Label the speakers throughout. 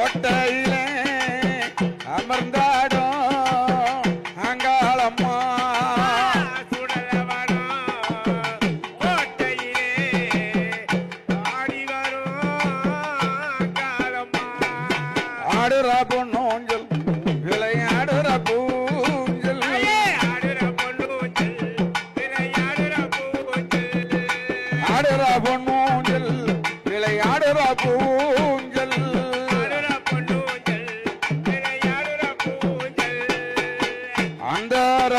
Speaker 1: கோட்டையிலே அமர்ந்தாடும் அங்காளம்மா. ஆடுற பொன்னூஞ்சல் விளையாடுற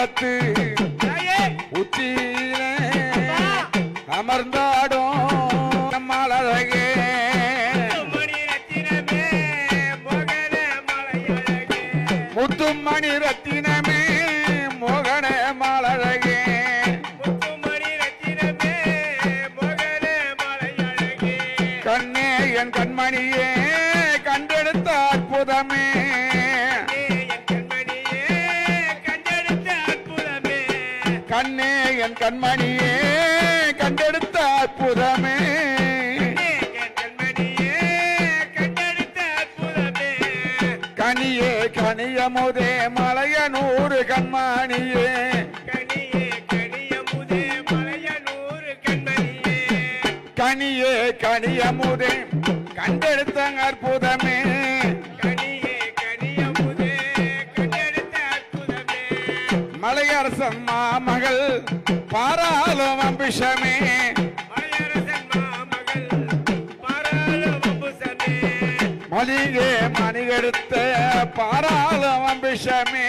Speaker 1: ரத்து உச்சியிலே அமர்ந்தாடும் நம்மளழகே முத்துமணி ரத்தினமே மோகன மாலழகே கண்ணே என் கண்மணியே கண்டெடுத்த அற்புதமே. என் கண்மணியே கண்டெடுத்த அற்புதமே. கனியே கனியமுதே மலையனூறு கண்மணியே. கனியே கனியமுதே கண்டெடுத்த அற்புதமே. பாராளும் அம்பிஷமே. மலிகே மணிகெடுத்த பாராளும் அம்பிஷமே.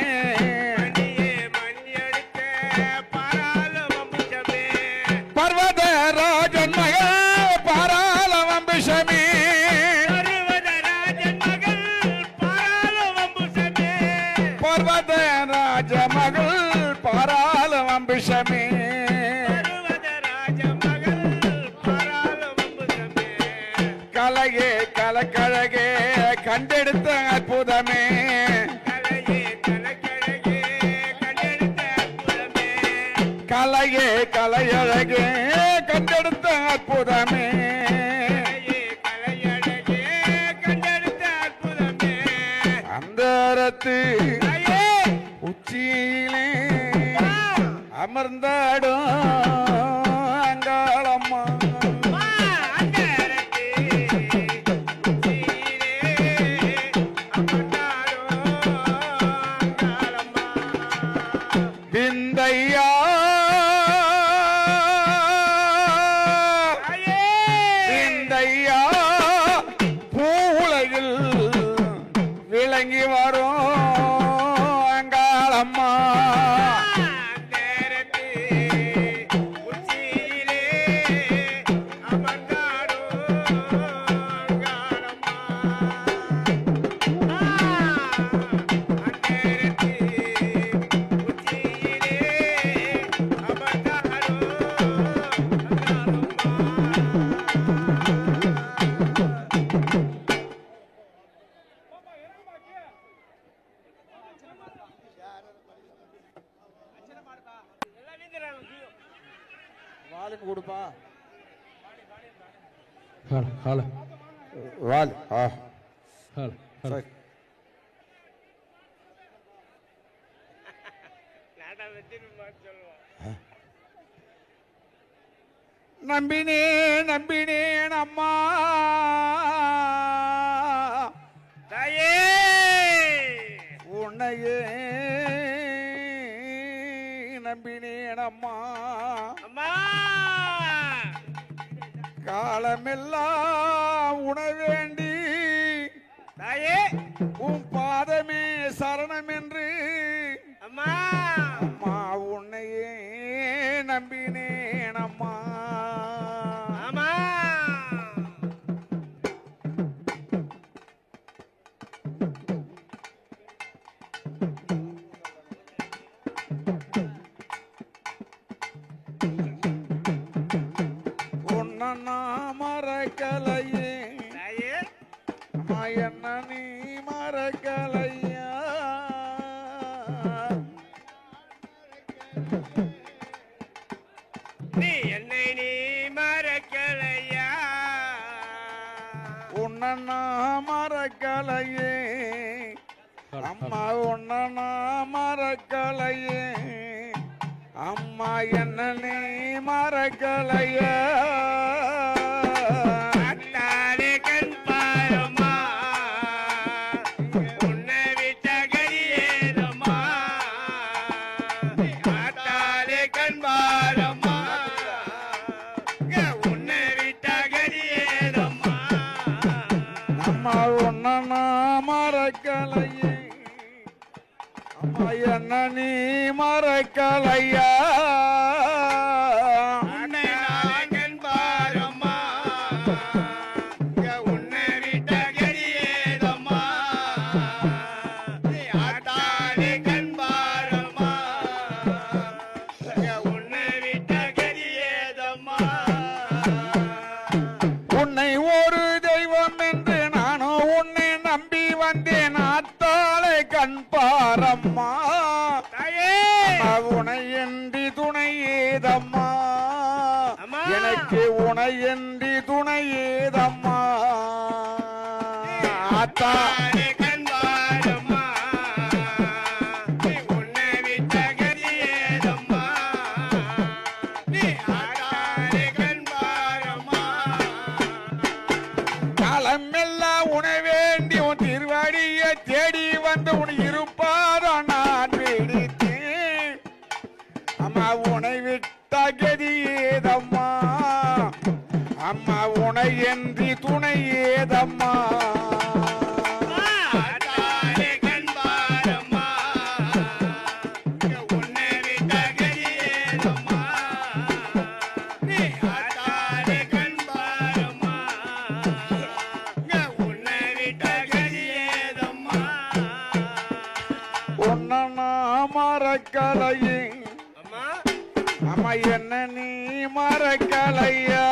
Speaker 1: பர்வத ராஜன் மகள் பாராளும் அம்பிஷமே. பர்வத ராஜ மகள் பாராளும் அம்பிஷமே. கண்டெடுத்த அற்புதமே கலையே கலையழகே கண்டெடுத்த அற்புதமே அந்தரத்து உச்சியிலே அமர்ந்தாடும். ஐயா வாலுக்கு கொடுப்பா.
Speaker 2: ஹால
Speaker 1: வால் ஆ.
Speaker 2: ஹால ஹால.
Speaker 1: சரி. நம்பினே நம்பினேன் அம்மா உன்னையே நம்பினேன் அம்மா. காலமெல்லாம் உணவேண்டி உன் பாதமே சரணம் என்று.
Speaker 3: அம்மா!
Speaker 1: அம்மா உன்னையே நம்பினேன். நீ மறக்கலையா?
Speaker 3: நீ என்னை நீ மறக்கலையா?
Speaker 1: உன்னா மறக்கலையே. அம்மா உன்னா மறக்கலையே. அம்மா என்ன நீ மறக்கலையா. மறக்கலையே அம்மா என்ன நீ மறக்கலையா தாயின்றி துணையேதம்மா.
Speaker 3: தாயே
Speaker 1: என்ன நீ மறக்கலையா?